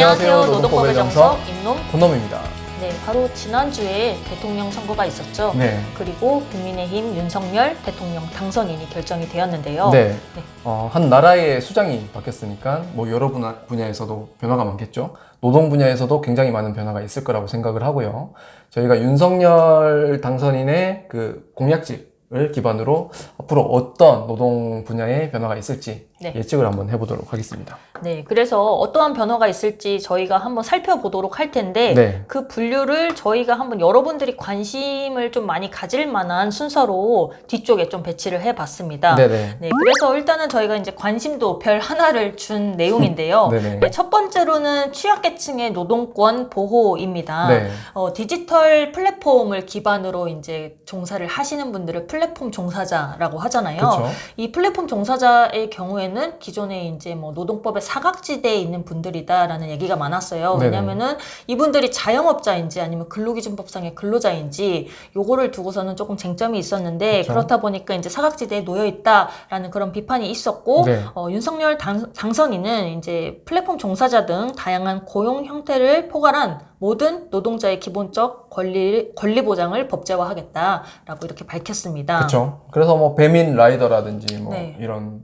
안녕하세요. 노동법의 정석 임놈. 권놈입니다. 네, 바로 지난주에 대통령 선거가 있었죠. 네. 그리고 국민의힘 윤석열 대통령 당선인이 결정이 되었는데요. 네. 네. 어, 한 나라의 수장이 바뀌었으니까 뭐 여러 분야, 분야에서도 변화가 많겠죠. 노동 분야에서도 굉장히 많은 변화가 있을 거라고 생각을 하고요. 저희가 윤석열 당선인의 그 공약집 을 기반으로 앞으로 어떤 노동 분야의 변화가 있을지 네. 예측을 한번 해보도록 하겠습니다. 네, 그래서 어떠한 변화가 있을지 저희가 한번 살펴보도록 할 텐데 네. 그 분류를 저희가 한번 여러분들이 관심을 좀 많이 가질 만한 순서로 뒤쪽에 좀 배치를 해봤습니다. 네네. 네, 그래서 일단은 저희가 이제 관심도 별 하나를 준 내용인데요. 네네. 네, 첫 번째로는 취약계층의 노동권 보호입니다. 네. 어, 디지털 플랫폼을 기반으로 이제 종사를 하시는 분들을 플랫 폼 종사자라고 하잖아요. 그렇죠. 이 플랫폼 종사자의 경우에는 기존에 이제 뭐 노동법의 사각지대에 있는 분들이다라는 얘기가 많았어요. 왜냐면은 이분들이 자영업자인지 아니면 근로기준법상의 근로자인지 요거를 두고서는 조금 쟁점이 있었는데 그쵸. 그렇다 보니까 이제 사각지대에 놓여 있다라는 그런 비판이 있었고 네. 어, 윤석열 당, 당선인은 이제 플랫폼 종사자 등 다양한 고용 형태를 포괄한 모든 노동자의 기본적 권리, 권리 보장을 법제화하겠다라고 이렇게 밝혔습니다. 그렇죠. 그래서 뭐 배민 라이더라든지 뭐 네. 이런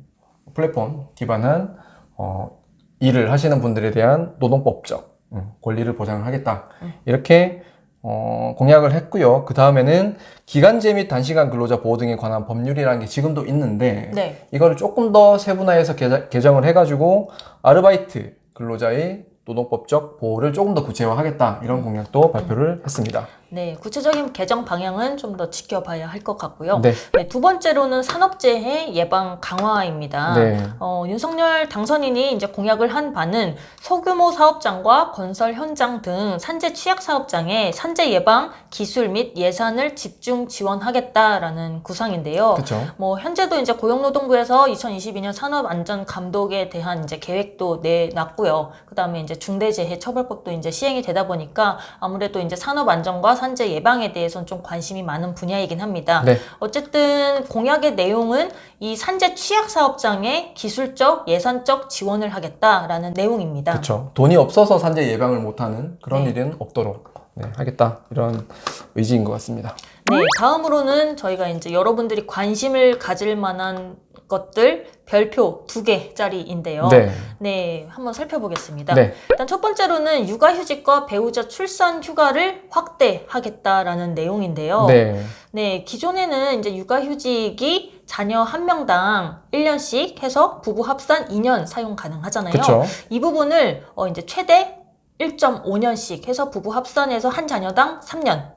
플랫폼 기반한 어, 일을 하시는 분들에 대한 노동법적 음, 권리를 보장을 하겠다. 음. 이렇게 어, 공약을 했고요. 그 다음에는 기간제 및 단시간 근로자 보호 등에 관한 법률이라는 게 지금도 있는데 네. 이거를 조금 더 세분화해서 개정을 해가지고 아르바이트 근로자의 노동법적 보호를 조금 더 구체화하겠다 이런 공약도 발표를 했습니다. 네, 구체적인 개정 방향은 좀 더 지켜봐야 할 것 같고요. 네, 네, 두 번째로는 산업재해 예방 강화입니다. 네, 어, 윤석열 당선인이 이제 공약을 한 바는 소규모 사업장과 건설 현장 등 산재 취약 사업장에 산재 예방 기술 및 예산을 집중 지원하겠다라는 구상인데요. 그렇죠. 뭐 현재도 이제 고용노동부에서 2022년 산업안전 감독에 대한 이제 계획도 내놨고요. 그다음에 이제 중대재해처벌법도 이제 시행이 되다 보니까 아무래도 이제 산업안전과 산재 예방에 대해서는 좀 관심이 많은 분야이긴 합니다. 네, 어쨌든 공약의 내용은 이 산재 취약 사업장에 기술적, 예산적 지원을 하겠다라는 내용입니다. 그렇죠. 돈이 없어서 산재 예방을 못하는 그런 네. 일은 없도록 네, 하겠다 이런 의지인 것 같습니다. 네, 다음으로는 저희가 이제 여러분들이 관심을 가질 만한 것들 별표 두 개짜리인데요. 네, 네, 한번 살펴보겠습니다. 네, 일단 첫 번째로는 육아휴직과 배우자 출산 휴가를 확대하겠다라는 내용인데요. 네, 네, 기존에는 이제 육아휴직이 자녀 한 명당 1년씩 해서 부부 합산 2년 사용 가능하잖아요. 그렇죠. 이 부분을 어 이제 최대 1.5년씩 해서 부부 합산해서 한 자녀당 3년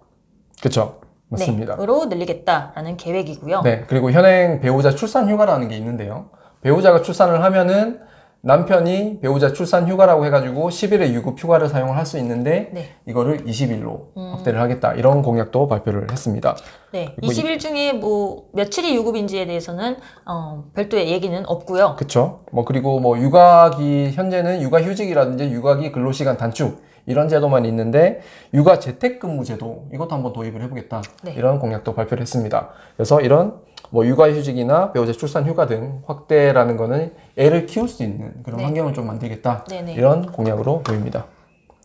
그렇죠. 맞습니다. 네, 으로 늘리겠다라는 계획이고요. 네, 그리고 현행 배우자 출산 휴가라는 게 있는데요. 배우자가 출산을 하면은 남편이 배우자 출산 휴가라고 해가지고 10일의 유급 휴가를 사용을 할 수 있는데 네. 이거를 20일로 음. 확대를 하겠다 이런 공약도 발표를 했습니다. 네, 그리고 20일 중에 뭐 며칠이 유급인지에 대해서는 어, 별도의 얘기는 없고요. 그렇죠. 뭐 그리고 뭐 육아기 현재는 육아휴직이라든지 육아기 근로시간 단축 이런 제도만 있는데 육아 재택근무 제도 이것도 한번 도입을 해보겠다 네. 이런 공약도 발표를 했습니다. 그래서 이런 뭐 육아휴직이나 배우자 출산 휴가 등 확대라는 거는 애를 키울 수 있는 그런 네. 환경을 좀 만들겠다 네네. 이런 공약으로 보입니다.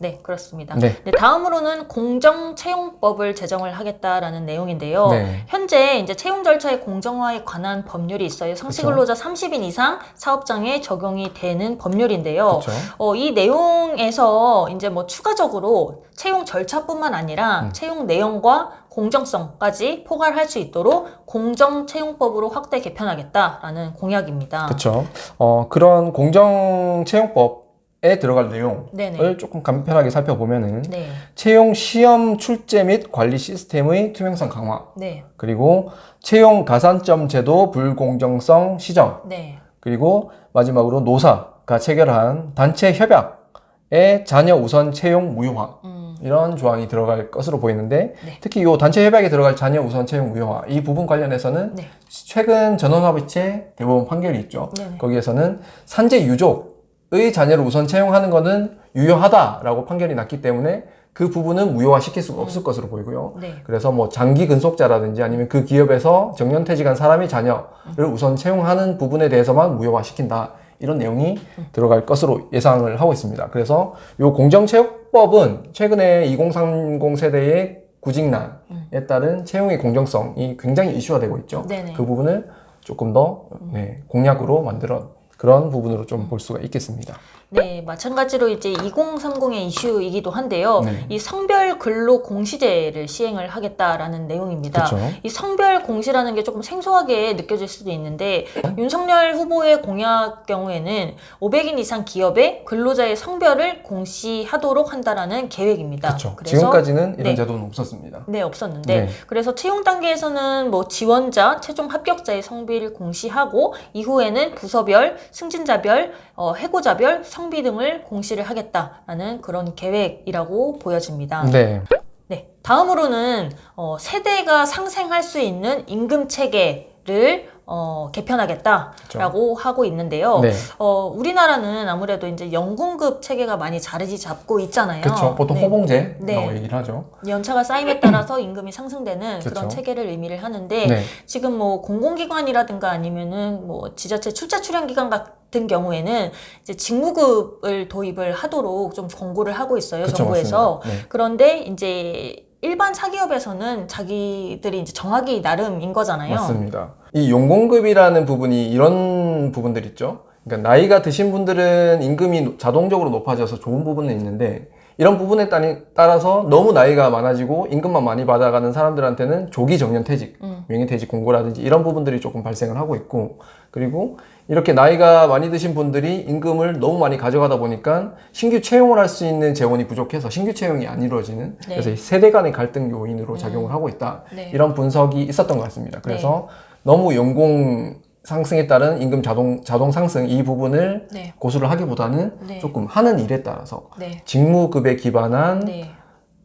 네, 그렇습니다. 네. 네, 다음으로는 공정 채용법을 제정을 하겠다라는 내용인데요. 네. 현재 이제 채용 절차의 공정화에 관한 법률이 있어요. 상시 그쵸. 근로자 30인 이상 사업장에 적용이 되는 법률인데요. 그렇죠. 어, 이 내용에서 이제 뭐 추가적으로 채용 절차뿐만 아니라 음. 채용 내용과 공정성까지 포괄할 수 있도록 공정 채용법으로 확대 개편하겠다라는 공약입니다. 그렇죠. 어, 그런 공정 채용법 에 들어갈 내용을 네네. 조금 간편하게 살펴보면은 네. 채용 시험 출제 및 관리 시스템의 투명성 강화 네. 그리고 채용 가산점 제도 불공정성 시정 네. 그리고 마지막으로 노사가 체결한 단체 협약의 자녀 우선 채용 무효화 음. 이런 조항이 들어갈 것으로 보이는데 네. 특히 이 단체 협약에 들어갈 자녀 우선 채용 무효화 이 부분 관련해서는 네. 최근 전원합의체 대법원 판결이 있죠. 네네. 거기에서는 산재 유족 의 자녀를 우선 채용하는 것은 유효하다라고 판결이 났기 때문에 그 부분은 무효화 시킬 수가 없을 것으로 보이고요. 네. 그래서 뭐 장기 근속자라든지 아니면 그 기업에서 정년퇴직한 사람이 자녀를 우선 채용하는 부분에 대해서만 무효화 시킨다. 이런 내용이 들어갈 것으로 예상을 하고 있습니다. 그래서 이 공정채용법은 최근에 2030 세대의 구직난에 따른 채용의 공정성이 굉장히 이슈화 되고 있죠. 네네. 그 부분을 조금 더 네, 공약으로 만들어 그런 부분으로 좀 볼 수가 있겠습니다. 네, 마찬가지로 이제 2030의 이슈이기도 한데요. 네. 이 성별 근로 공시제를 시행을 하겠다라는 내용입니다. 그렇죠. 이 성별 공시라는 게 조금 생소하게 느껴질 수도 있는데 윤석열 후보의 공약 경우에는 500인 이상 기업에 근로자의 성별을 공시하도록 한다라는 계획입니다. 그렇죠. 그래서 지금까지는 이런 네. 제도는 없었습니다. 네, 없었는데 네. 그래서 채용 단계에서는 뭐 지원자, 최종 합격자의 성비를 공시하고 이후에는 부서별, 승진자별, 어, 해고자별 성비 등을 공시를 하겠다라는 그런 계획이라고 보여집니다. 네. 네, 다음으로는 어, 세대가 상생할 수 있는 임금 체계를 어, 개편하겠다라고 하고 있는데요. 네. 어, 우리나라는 아무래도 이제 연공급 체계가 많이 자리 잡고 있잖아요. 그렇죠. 보통 네. 호봉제라고 네. 얘기를 하죠. 연차가 쌓임에 따라서 임금이 상승되는 그런 그렇죠. 체계를 의미를 하는데 네. 지금 뭐 공공기관이라든가 아니면은 뭐 지자체 출자 출연 기관 같은 경우에는 이제 직무급을 도입을 하도록 좀 권고를 하고 있어요 그렇죠. 정부에서. 네. 그런데 이제 일반 사기업에서는 자기들이 이제 정하기 나름인 거잖아요. 맞습니다. 이 용공급이라는 부분이 이런 부분들 있죠. 그러니까 나이가 드신 분들은 임금이 자동적으로 높아져서 좋은 부분은 있는데 이런 부분에 따- 따라서 너무 나이가 많아지고 임금만 많이 받아가는 사람들한테는 조기 정년 퇴직, 음. 명예 퇴직 공고라든지 이런 부분들이 조금 발생을 하고 있고 그리고 이렇게 나이가 많이 드신 분들이 임금을 너무 많이 가져가다 보니까 신규 채용을 할 수 있는 재원이 부족해서 신규 채용이 안 이루어지는 네. 그래서 이 세대 간의 갈등 요인으로 작용을 하고 있다. 네. 이런 분석이 있었던 것 같습니다. 그래서 너무 연공 상승에 따른 임금 자동 자동 상승 이 부분을 네. 고수를 하기보다는 네. 조금 하는 일에 따라서 네. 직무급에 기반한 네.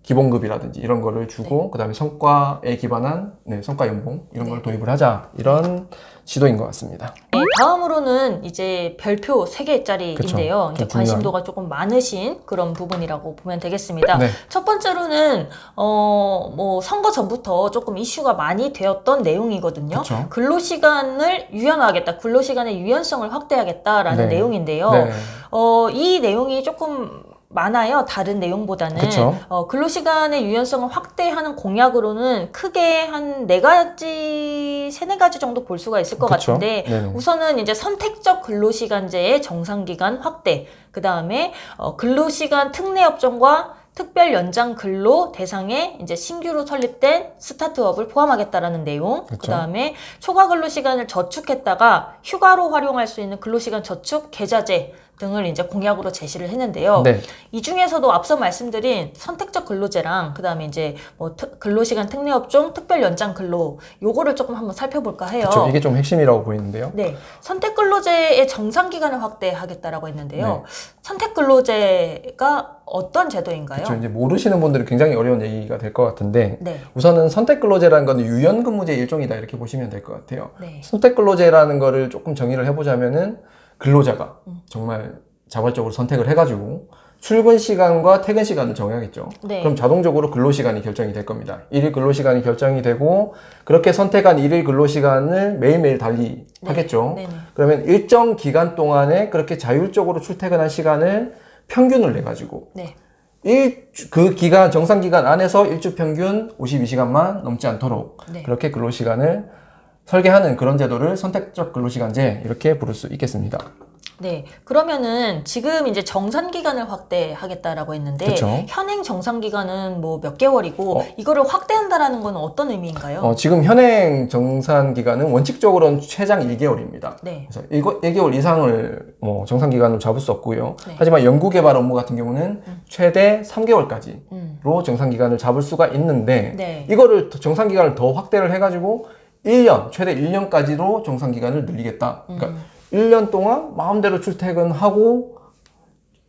기본급이라든지 이런 거를 주고 그다음에 성과에 기반한 네, 성과 연봉 이런 걸 도입을 하자 이런 시도인 것 같습니다. 네, 다음으로는 이제 별표 그쵸. 3개짜리인데요. 이제. 관심도가 조금 많으신 그런 부분이라고 보면 되겠습니다. 네. 첫 번째로는 어, 뭐 선거 전부터 조금 이슈가 많이 되었던 내용이거든요. 그쵸. 근로시간을 유연화하겠다. 근로시간의 유연성을 확대하겠다라는 네. 내용인데요. 네. 어, 이 내용이 조금 많아요. 다른 내용보다는. 그쵸. 어, 근로시간의 유연성을 확대하는 공약으로는 크게 한 네 가지, 세네 가지 정도 볼 수가 있을 것 그쵸. 같은데, 네네. 우선은 이제 선택적 근로시간제의 정상기간 확대, 그 다음에 어, 근로시간 특례 업종과 특별 연장 근로 대상에 이제 신규로 설립된 스타트업을 포함하겠다라는 내용. 그쵸. 그 다음에 초과 근로 시간을 저축했다가 휴가로 활용할 수 있는 근로 시간 저축 계좌제 등을 이제 공약으로 제시를 했는데요. 네. 이 중에서도 앞서 말씀드린 선택적 근로제랑 그다음에 이제 뭐 특- 근로시간 특례 업종 특별 연장 근로 요거를 조금 한번 살펴볼까 해요. 그렇죠. 이게 좀 핵심이라고 보이는데요. 네, 선택 근로제의 정상 기간을 확대하겠다라고 했는데요. 네. 선택 근로제가 어떤 제도인가요? 그렇죠. 이제 모르시는 분들은 굉장히 어려운 얘기가 될 것 같은데 네, 우선은 선택 근로제라는 건 유연 근무제 일종이다 이렇게 보시면 될 것 같아요. 네, 선택 근로제라는 거를 조금 정의를 해보자면은 근로자가 음. 정말 자발적으로 선택을 해가지고 출근 시간과 퇴근 시간을 정해야겠죠. 네. 그럼 자동적으로 근로 시간이 결정이 될 겁니다. 일일 근로 시간이 결정이 되고 그렇게 선택한 일일 근로 시간을 매일매일 달리 하겠죠. 네, 네. 그러면 일정 기간 동안에 그렇게 자율적으로 출퇴근한 시간을 평균을 내 가지고 네, 일, 그 기간, 정상 기간 안에서 일주 평균 52시간만 넘지 않도록 네. 그렇게 근로 시간을 설계하는 그런 제도를 선택적 근로 시간제 이렇게 부를 수 있겠습니다. 네. 그러면은 지금 이제 정산 기간을 확대하겠다라고 했는데 그쵸. 현행 정상 기간은 뭐 몇 개월이고 어. 이거를 확대한다라는 건 어떤 의미인가요? 어, 지금 현행 정산 기간은 원칙적으로는 최장 1개월입니다. 네. 그래서 1개월 이상을 뭐 정상 기간으로 잡을 수 없고요. 네. 하지만 연구 개발 업무 같은 경우는 최대 3개월까지로 음. 정상 기간을 잡을 수가 있는데 네. 이거를 더- 정상 기간을 더 확대를 해가지고 1년 최대 1년까지로 정상 기간을 늘리겠다. 그러니까 음. 1년 동안 마음대로 출퇴근하고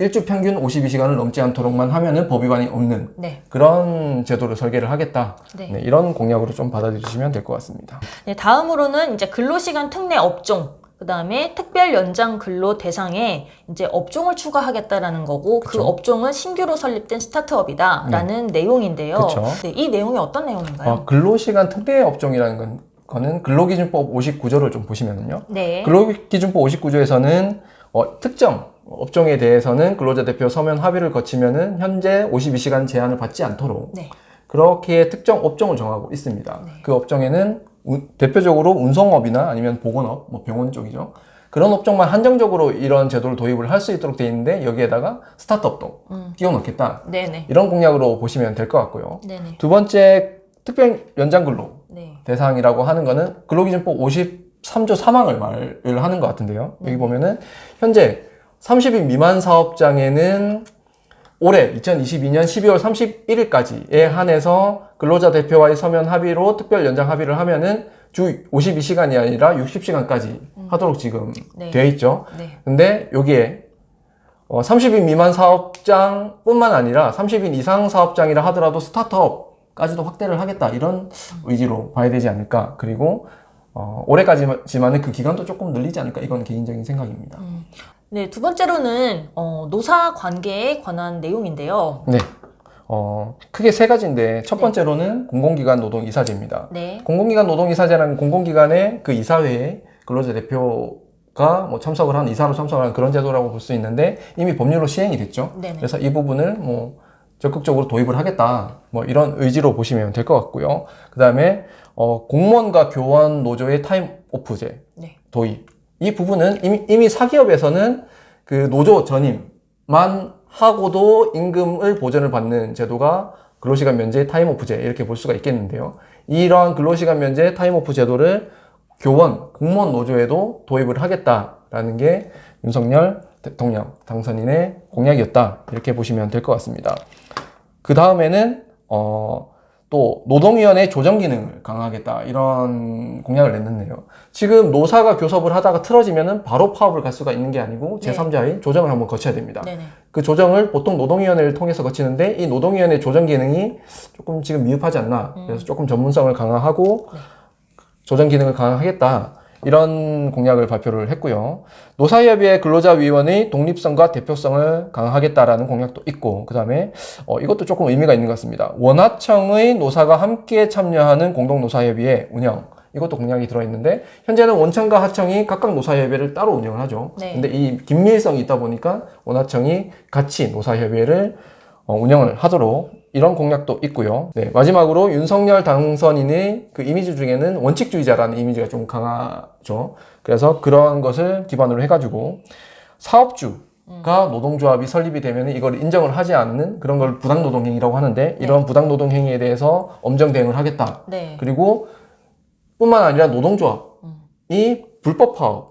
일주 평균 52시간을 넘지 않도록만 하면은 법 위반이 없는 네. 그런 제도를 설계를 하겠다. 네. 네, 이런 공약으로 좀 받아들이시면 될 것 같습니다. 네, 다음으로는 이제 근로시간 특례 업종, 그 다음에 특별 연장 근로 대상에 이제 업종을 추가하겠다라는 거고 그 그쵸. 업종은 신규로 설립된 스타트업이다라는 내용인데요. 그쵸. 네, 이 내용이 어떤 내용인가요? 아, 근로시간 특례 업종이라는 건, 거는 근로기준법 59조를 좀 보시면은요. 네. 근로기준법 59조에서는 어, 특정 업종에 대해서는 근로자 대표 서면 합의를 거치면은 현재 52시간 제한을 받지 않도록 네. 그렇게 특정 업종을 정하고 있습니다. 네. 그 업종에는 운- 대표적으로 운송업이나 아니면 보건업, 뭐 병원 쪽이죠. 그런 업종만 한정적으로 이런 제도를 도입을 할 수 있도록 돼 있는데 여기에다가 스타트업도 음. 끼워넣겠다. 네네. 이런 공약으로 보시면 될 것 같고요. 네네. 두 번째 특별 연장 근로 네. 대상이라고 하는 거는 근로기준법 53조 3항을 말을 하는 것 같은데요. 여기 네. 보면은 현재 30인 미만 사업장에는 올해 2022년 12월 31일까지에 한해서 근로자 대표와의 서면 합의로 특별 연장 합의를 하면은 주 52시간이 아니라 60시간까지 하도록 지금 네. 되어 있죠. 네. 근데 여기에 어, 30인 미만 사업장뿐만 아니라 30인 이상 사업장이라 하더라도 스타트업 까지도 확대를 하겠다 이런 의지로 봐야 되지 않을까 그리고 어, 올해까지만은 그 기간도 조금 늘리지 않을까 이건 개인적인 생각입니다. 네, 두 번째로는 어, 노사 관계에 관한 내용인데요. 네, 어, 크게 세 가지인데 첫 네. 번째로는 공공기관 노동 이사제입니다. 네. 공공기관 노동 이사제라는 공공기관의 그 이사회에 근로자 대표 가 뭐 참석을 한 이사로 참석을 한 그런 제도라고 볼 수 있는데 이미 법률로 시행이 됐죠. 네네. 그래서 이 부분을 뭐 적극적으로 도입을 하겠다. 뭐 이런 의지로 보시면 될 것 같고요. 그 다음에 어, 공무원과 교원 노조의 타임 오프제 네. 도입. 이 부분은 이미, 이미 사기업에서는 그 노조 전임만 하고도 임금을 보전을 받는 제도가 근로시간 면제 타임오프제 이렇게 볼 수가 있겠는데요. 이러한 근로시간 면제 타임오프 제도를 교원, 공무원 노조에도 도입을 하겠다라는 게 윤석열 대통령 당선인의 공약이었다 이렇게 보시면 될 것 같습니다. 그 다음에는 어, 또 노동위원회 조정 기능을 강화하겠다 이런 공약을 냈는데요. 지금 노사가 교섭을 하다가 틀어지면은 바로 파업을 갈 수가 있는 게 아니고 네. 제3자의 조정을 한번 거쳐야 됩니다. 네네. 그 조정을 보통 노동위원회를 통해서 거치는데 이 노동위원회 조정 기능이 조금 지금 미흡하지 않나. 그래서 조금 전문성을 강화하고 네. 조정 기능을 강화하겠다. 이런 공약을 발표를 했고요. 노사협의회 근로자위원회의 독립성과 대표성을 강화하겠다라는 공약도 있고, 그 다음에 어, 이것도 조금 의미가 있는 것 같습니다. 원하청의 노사가 함께 참여하는 공동노사협의회 운영. 이것도 공약이 들어있는데 현재는 원청과 하청이 각각 노사협의회를 따로 운영을 하죠. 네. 근데 이 긴밀성이 있다 보니까 원하청이 같이 노사협의회를 어, 운영을 하도록 이런 공약도 있고요. 네, 마지막으로 윤석열 당선인의 그 이미지 중에는 원칙주의자라는 이미지가 좀 강하죠. 그래서 그런 것을 기반으로 해가지고 사업주 가 노동조합이 설립이 되면 이걸 인정을 하지 않는 그런 걸 부당노동행위라고 하는데 이런 부당노동행위에 대해서 엄정 대응을 하겠다. 네. 그리고 뿐만 아니라 노동조합이 음. 불법 파업,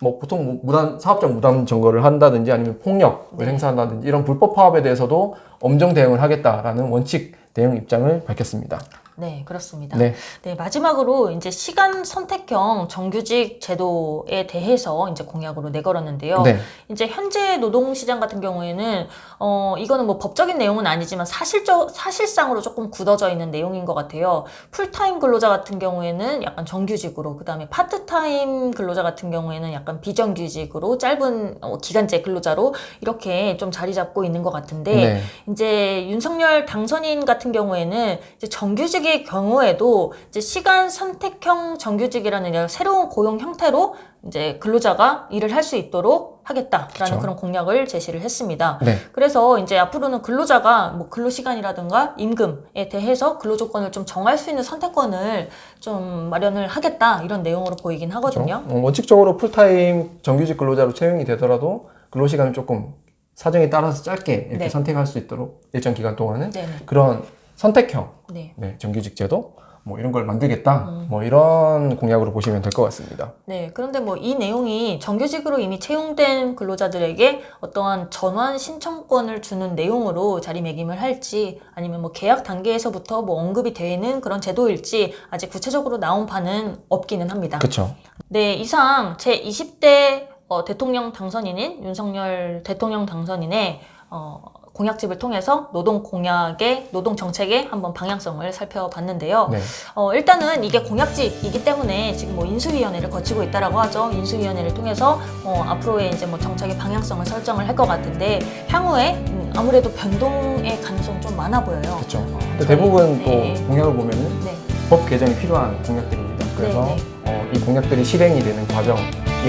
뭐 보통 뭐 무단 사업장 무단 점거를 한다든지 아니면 폭력을 네. 행사한다든지 이런 불법 파업에 대해서도 엄정 대응을 하겠다라는 원칙 대응 입장을 밝혔습니다. 네, 그렇습니다. 네, 네, 마지막으로 이제 시간 선택형 정규직 제도에 대해서 이제 공약으로 내걸었는데요. 네, 이제 현재 노동시장 같은 경우에는 어 이거는 뭐 법적인 내용은 아니지만 사실적 사실상으로 조금 굳어져 있는 내용인 것 같아요. 풀타임 근로자 같은 경우에는 약간 정규직으로, 그다음에 파트타임 근로자 같은 경우에는 약간 비정규직으로 짧은 어, 기간제 근로자로 이렇게 좀 자리 잡고 있는 것 같은데 네, 이제 윤석열 당선인 같은 경우에는 이제 정규직 의 경우에도 이제 시간 선택형 정규직이라는 새로운 고용 형태로 이제 근로자가 일을 할 수 있도록 하겠다라는 그쵸. 그런 공약을 제시를 했습니다. 네, 그래서 이제 앞으로는 근로자가 뭐 근로 시간이라든가 임금에 대해서 근로 조건을 좀 정할 수 있는 선택권을 좀 마련을 하겠다 이런 내용으로 보이긴 하거든요. 어, 원칙적으로 풀타임 정규직 근로자로 채용이 되더라도 근로 시간을 조금 사정에 따라서 짧게 이렇게 네. 선택할 수 있도록 일정 기간 동안은 네, 네, 그런 선택형 네. 네, 정규직 제도 뭐 이런 걸 만들겠다. 음. 뭐 이런 공약으로 보시면 될 것 같습니다. 네, 그런데 뭐 이 내용이 정규직으로 이미 채용된 근로자들에게 어떠한 전환 신청권을 주는 내용으로 자리매김을 할지 아니면 뭐 계약 단계에서부터 뭐 언급이 되는 그런 제도일지 아직 구체적으로 나온 바는 없기는 합니다. 그렇죠. 네, 이상 제 20대 어, 대통령 당선인인 윤석열 대통령 당선인의 어, 공약집을 통해서 노동 공약의 노동 정책의 한번 방향성을 살펴봤는데요. 네. 어, 일단은 이게 공약집이기 때문에 지금 뭐 인수위원회를 거치고 있다라고 하죠. 인수위원회를 통해서 어, 앞으로의 이제 뭐 정책의 방향성을 설정을 할 것 같은데 향후에 음, 아무래도 변동의 가능성이 좀 많아 보여요. 그렇죠. 저희- 대부분 네. 또 공약을 보면은 네. 법 개정이 필요한 공약들입니다. 그래서 네, 어, 이 공약들이 실행이 되는 과정이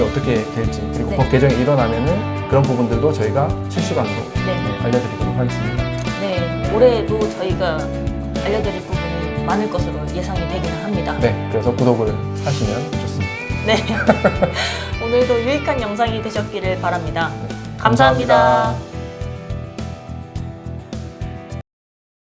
어떻게 될지 그리고 네. 법 개정이 일어나면은 그런 부분들도 저희가 실시간으로 네. 네, 알려드 리도록 하겠습니다. 네, 올해도 저희가 알려드릴 부분이 많을 것으로 예상이 되기는 합니다. 네, 그래서 구독을 하시면 좋습니다. 네. 오늘도 유익한 영상이 되셨기를 바랍니다. 감사합니다. 감사합니다.